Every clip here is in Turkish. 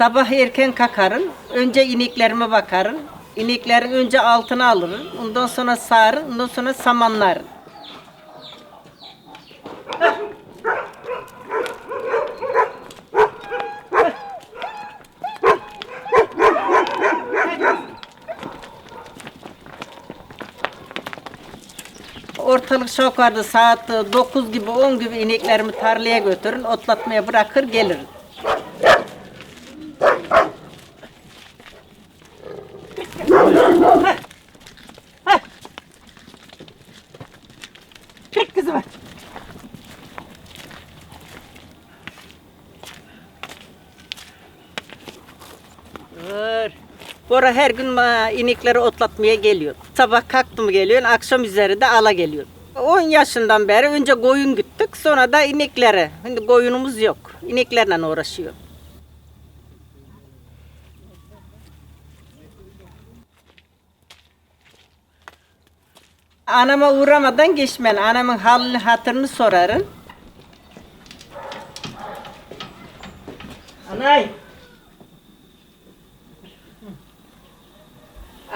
Sabah erken kalkarım. Önce ineklerime bakarım. İneklerin önce altına alırım. Ondan sonra sağarım. Ondan sonra samanlarım. Ortalık çok vardı. Saat 9 gibi 10 gibi ineklerimi tarlaya götürün. Otlatmaya bırakır gelirim. Çek kızım. Dur. Bora her gün inekleri otlatmaya geliyor. Sabah kalktım geliyor, akşam üzeri de ala geliyor. 10 yaşından beri önce koyun güttük, sonra da ineklere. Şimdi koyunumuz yok. İneklerle uğraşıyor. Anama uğramadan geçmen. Anamın halini hatırını sorarım. Anay.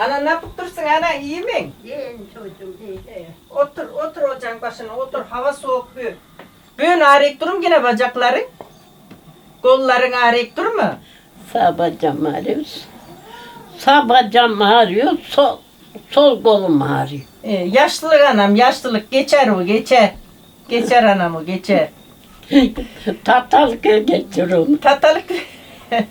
Ana ne yapıyorsun ana iyi mi? Yiyin çocuğum değil. Otur otur ocağın başına otur hava soğuk büyük. Bugün ağrıyıp durum yine bacakların. Kolların ağrıyıp dur mu? Sağ bacağım ağrıyor. Sağ bacağım ağrıyor. Sol, sol kolum ağrıyor. Ee, yaşlılık anam yaşlılık geçer o geçer. Geçer anam o geçer. Tatal geçiriyorum. Tatalık.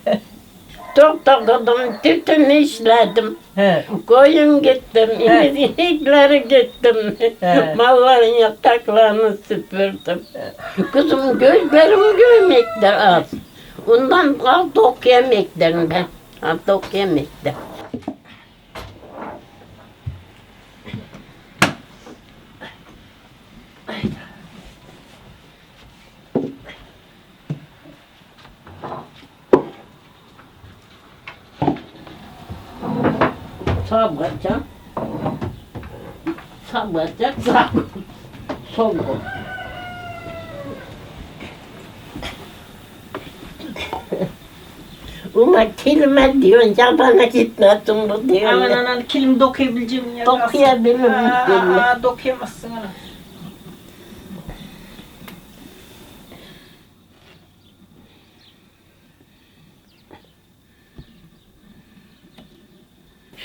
Doktorladım, tütün işledim. He. Koyun gittim, He. inekleri gittim. He. Malların yataklarını süpürdüm. Kızım gözlerim görmekte az. Ondan al dok yemekten ben. Al dok bacak. Sağ bacak, sağ kol. Uma kelime diyorsun, yabana gitmesin bu diyor. Aman anan kilim dokuyabileceğim yer. Dokuyabilirim aa, dokuyamazsın ana.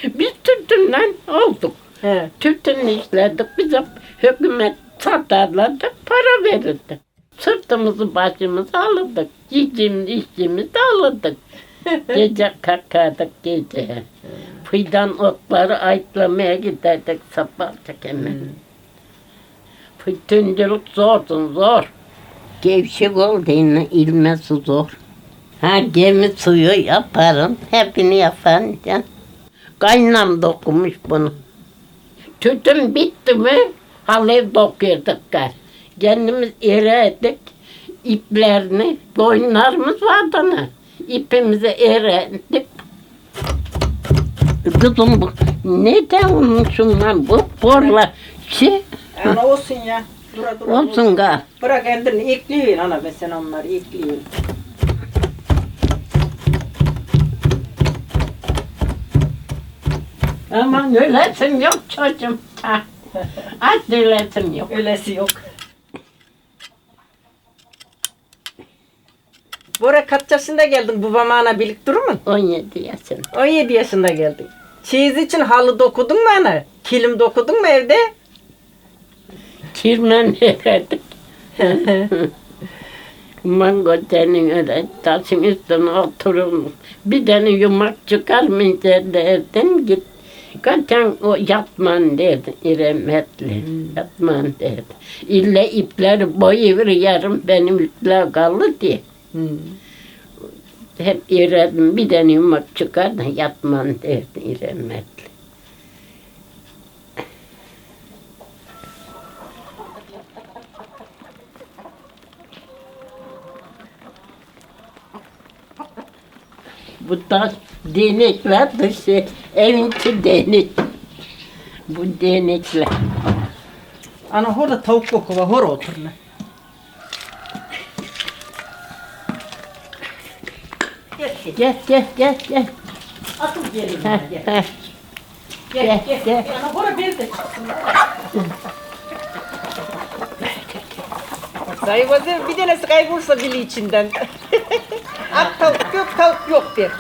Biz tütünden olduk. He. Tütün işledik, bize hükümet satarlardı, para verirdi. Sırtımızı başımızı alırdık. Yiyeceğimiz, içtiğimizi de alırdık. gece kalkardık gece. Fidan otları ayıtlamaya giderdik sabah çekeme. Tütüncülük zordu, zor. Gevşek olduğunu ilmesi zor. Ha gemi suyu yaparım, hepini yaparım. Kaynam dokumuş bunu. Tütün bitti mi alev dokuyorduk gel. Kendimiz eredik iplerini, boynlarımız vardı ne? İpimizi eredik. Kızım bu neden unutsun lan bu borla şey Ana olsun ya. Dura dura. olsun gal. Bırak kendini ekliyorsun ana be sen onları ekliyorsun. Aman ölesim yok çocuğum. At ölesim yok. Öylesi yok. Bora kaç yaşında geldin babama ana birlik durur mu? 17 yaşında. 17 yaşında geldin. Çeyiz için halı dokudun mu ana? Kilim dokudun mu evde? Kirmen eredik. Mango senin öyle taşın üstüne oturun. Bir tane yumak çıkarmayınca derdin git. Kaçan o yatman derdi İremetli. Yatman derdi. İlle ipleri boyu yarım benim ipler kaldı diye. Hmm. Hep iredim bir tane yumak çıkar da yatman derdi İremetli. Bu taş değnekler dışı evin içi değnek. Bu değnekler. Ana orada tavuk koku var, hor otur lan. Gel. gel. Gel gel. Atıl gelin. Heh, Gel. heh. Gel Gel, gel. Yana bora bir de çıksın. Zayıfası bir tanesi kaybolsa bile içinden. Ak tavuk yok tavuk yok der.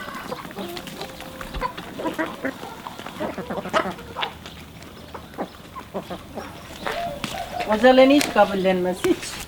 Özelliğini hiç kabullenmez hiç.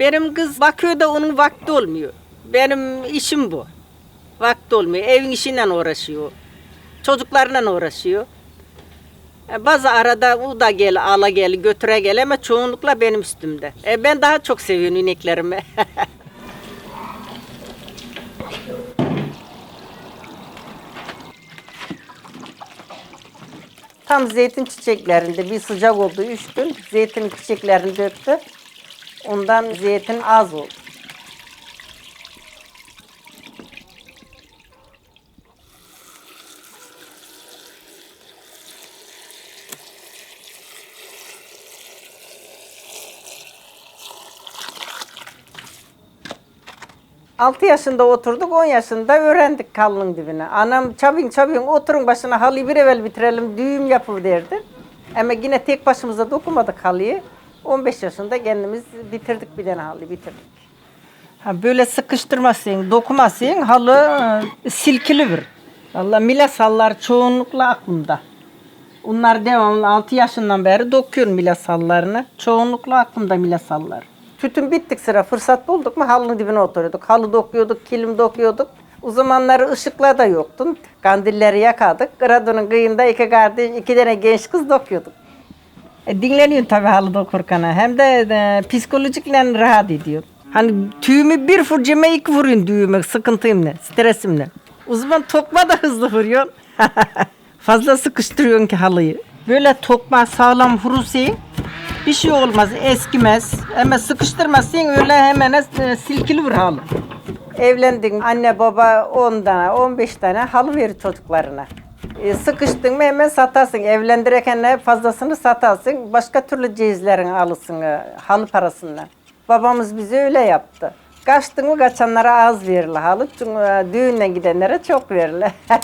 Benim kız bakıyor da onun vakti olmuyor. Benim işim bu. Vakti olmuyor. Evin işiyle uğraşıyor. Çocuklarla uğraşıyor. E, Bazı arada o da gel, ala gel, götüre gel ama çoğunlukla benim üstümde. E, ben daha çok seviyorum ineklerimi. Tam zeytin çiçeklerinde bir sıcak oldu üç gün. Zeytin çiçeklerini döktü. Ondan zeytin az oldu. Altı yaşında oturduk, 10 yaşında öğrendik kalının dibine. Anam çabuk çabuk oturun başına halıyı bir evvel bitirelim, düğüm yapı derdi. Ama yine tek başımıza dokumadık halıyı. 15 yaşında kendimiz bitirdik bir tane halıyı bitirdik. Ha, böyle sıkıştırmasın, dokumasın halı e, silkilidir. Valla milas hallar çoğunlukla aklımda. Onlar devamlı 6 yaşından beri dokuyorum milas hallarını. Çoğunlukla aklımda milas hallar. Tütün bittik sıra fırsat bulduk mu halının dibine oturuyorduk. Halı dokuyorduk, kilim dokuyorduk. O zamanlar ışıkla da yoktu. Kandilleri yakadık. Radonun kıyında iki kardeş, iki tane genç kız dokuyorduk. E, dinleniyorsun tabii halı dokurken. Hem de e, psikolojikle rahat ediyor. Hani tüyümü bir fırcama iki vuruyorsun düğüme sıkıntımla, stresimle. O zaman tokma da hızlı vuruyorsun. Fazla sıkıştırıyorsun ki halıyı. Böyle tokma sağlam vurursun bir şey olmaz, eskimez. Ama sıkıştırmazsın öyle hemen e, silkili halı. Evlendin anne baba 10 tane 15 tane halı verir çocuklarına. E, sıkıştın mı hemen satarsın. Evlendirirken ne fazlasını satarsın. Başka türlü cehizlerini alırsın halı parasından. Babamız bize öyle yaptı. Kaçtın mı kaçanlara az verilir halı. Çünkü e, düğüne gidenlere çok verilir.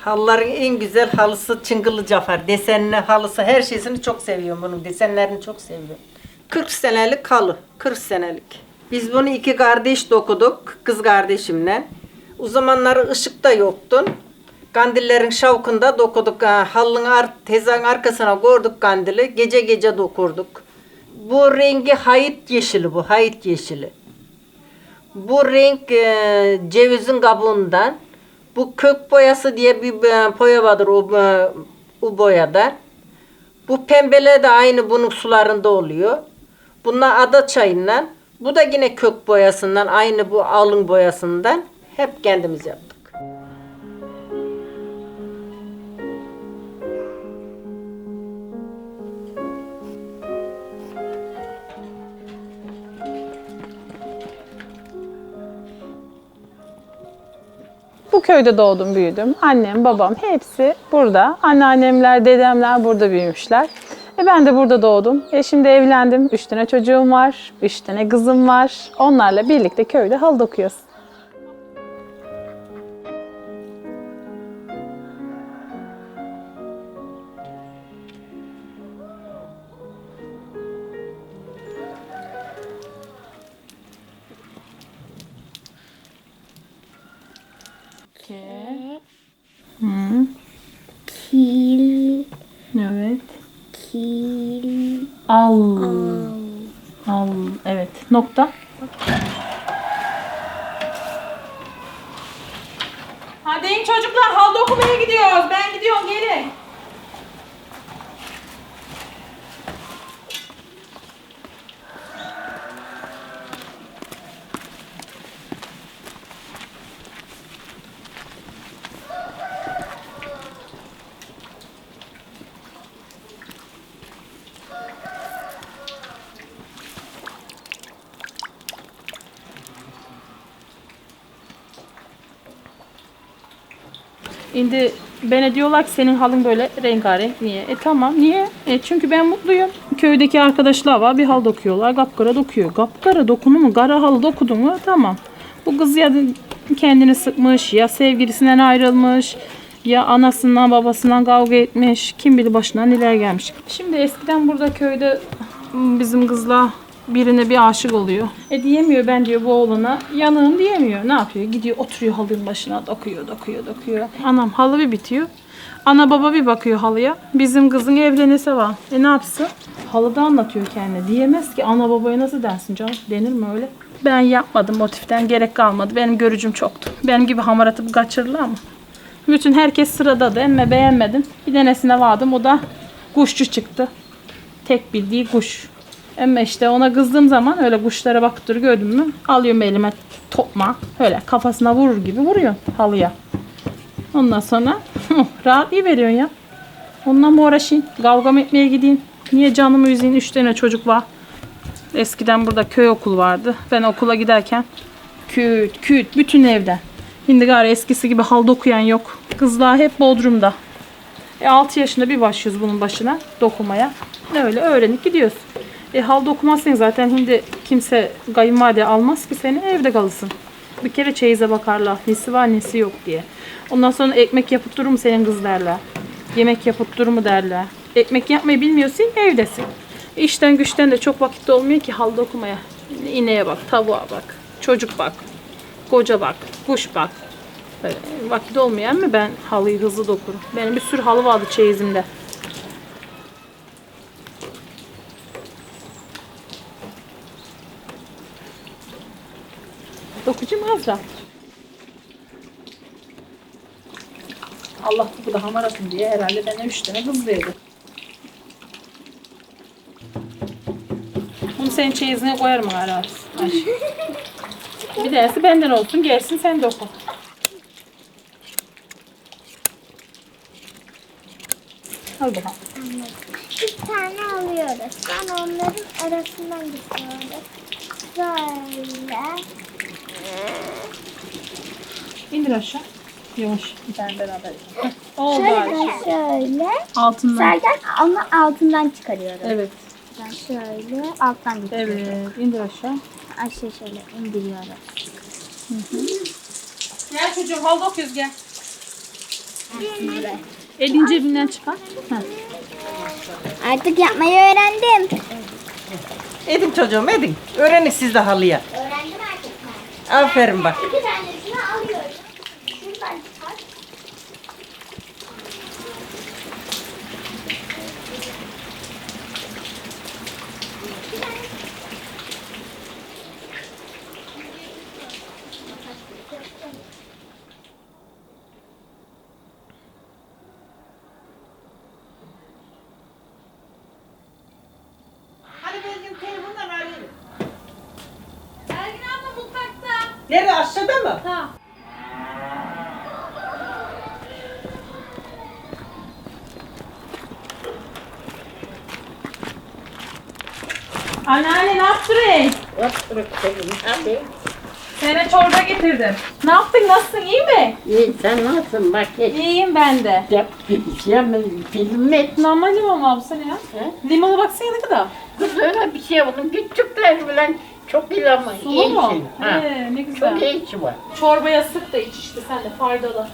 Halıların en güzel halısı Çıngılı Cafer. Desenli halısı her şeysini çok seviyorum bunun. Desenlerini çok seviyorum. 40 senelik halı. 40 senelik. Biz bunu iki kardeş dokuduk. Kız kardeşimle. O zamanlar ışık da yoktu. Kandillerin şavkında dokuduk. Ha, Halının ar tezan arkasına koyduk kandili. Gece gece dokurduk. Bu rengi hayıt yeşili bu. Hayıt yeşili. Bu renk e, cevizin kabuğundan. Bu kök boyası diye bir e, boya vardır o, e, o boyada. Bu pembeler de aynı bunun sularında oluyor. Bunlar ada çayından. Bu da yine kök boyasından aynı bu alın boyasından. Hep kendimiz yaptık. Bu köyde doğdum, büyüdüm. Annem, babam hepsi burada. Anneannemler, dedemler burada büyümüşler. E ben de burada doğdum. E şimdi evlendim. Üç tane çocuğum var. Üç tane kızım var. Onlarla birlikte köyde halı dokuyoruz. Kil, Evet. kil, Al. Al. Evet. Nokta. Gelin çocuklar halde okumaya gidiyoruz. Ben gidiyorum gelin. Şimdi bana diyorlar ki senin halın böyle rengarenk. Niye? E tamam niye? E çünkü ben mutluyum. Köydeki arkadaşlar var bir hal dokuyorlar. Kapkara dokuyor. Kapkara dokunu mu? Kara halı dokudun mu? Tamam. Bu kız ya kendini sıkmış ya sevgilisinden ayrılmış ya anasından babasından kavga etmiş. Kim bilir başına neler gelmiş. Şimdi eskiden burada köyde bizim kızla birine bir aşık oluyor. E diyemiyor ben diyor bu oğlana yanığım diyemiyor. Ne yapıyor? Gidiyor oturuyor halının başına dokuyor dokuyor dokuyor. Anam halı bir bitiyor. Ana baba bir bakıyor halıya. Bizim kızın evlenese var. E ne yapsın? Halıda anlatıyor kendine. Diyemez ki ana babaya nasıl dersin canım? Denir mi öyle? Ben yapmadım motiften gerek kalmadı. Benim görücüm çoktu. Benim gibi hamar atıp kaçırırlar mı? Bütün herkes sırada da emme beğenmedim. Bir tanesine vardım o da kuşçu çıktı. Tek bildiği kuş. Ama işte ona kızdığım zaman öyle kuşlara bakıp dur gördüm mü alıyorum elime topma öyle kafasına vurur gibi vuruyor halıya. Ondan sonra rahat iyi veriyorsun ya. Onunla mı uğraşayım? Kavga mı etmeye gideyim? Niye canımı üzeyim? Üç tane çocuk var. Eskiden burada köy okul vardı. Ben okula giderken küt küt bütün evden. Şimdi gari eskisi gibi halda okuyan yok. Kızlar hep Bodrum'da. E 6 yaşında bir başlıyoruz bunun başına dokumaya. Öyle öğrenip gidiyoruz. E halda okumazsın zaten şimdi kimse kayınvalide almaz ki seni evde kalırsın. Bir kere çeyize bakarlar. Nesi var nesi yok diye. Ondan sonra ekmek yapıp durur senin kız derler. Yemek yapıp durur derler. Ekmek yapmayı bilmiyorsun evdesin. İşten güçten de çok vakit olmuyor ki halda okumaya. İneğe bak, tavuğa bak, çocuk bak, koca bak, kuş bak. Böyle vakit olmayan mı ben halıyı hızlı dokurum. Benim bir sürü halı vardı çeyizimde. Dokucu mu Azra? Allah bu da hamarasın diye herhalde bana üç tane kız verdi. Bunu senin çeyizine koyarım herhalde. Bir tanesi benden olsun gelsin sen de oku. Al bakalım. Bir tane alıyoruz. Ben onların arasından gidiyorum. Böyle. İndir aşağı. Yavaş. Bir tane beraber. Heh, Oldu Şöyle ben şöyle. Altından. Sergen onu altından çıkarıyoruz. Evet. Ben şöyle alttan getiriyorum. Evet. İndir aşağı. Aşağı şöyle indiriyoruz. Gel çocuğum halda okuyoruz gel. Elin cebinden çıkar. Heh. Artık yapmayı öğrendim. Edin çocuğum edin. Öğrenin siz de halıya. Öğrendim artık ben. Aferin bak. İki tanesini alıyorum. Şuradan çıkar. Hadi benim telefondan arayayım. Ergin abla mutfakta. Nerede aşağıda mı? Ha. Anneanne ne yaptın? Oturup dedim hadi. Sana çorba getirdim. Ne yaptın? Nasılsın? İyi mi? İyi sen nasılsın bak hiç İyiyim ben de. yap yemin film et. Normal limon mu abla ya? He? Limona baksana ne kadar. Kız öyle bir şey onun küçükler bile çok ilama. Sulu mu? Ha. He, ne güzel. Çok iyi içi var. Çorbaya sık da iç işte sen de faydalı.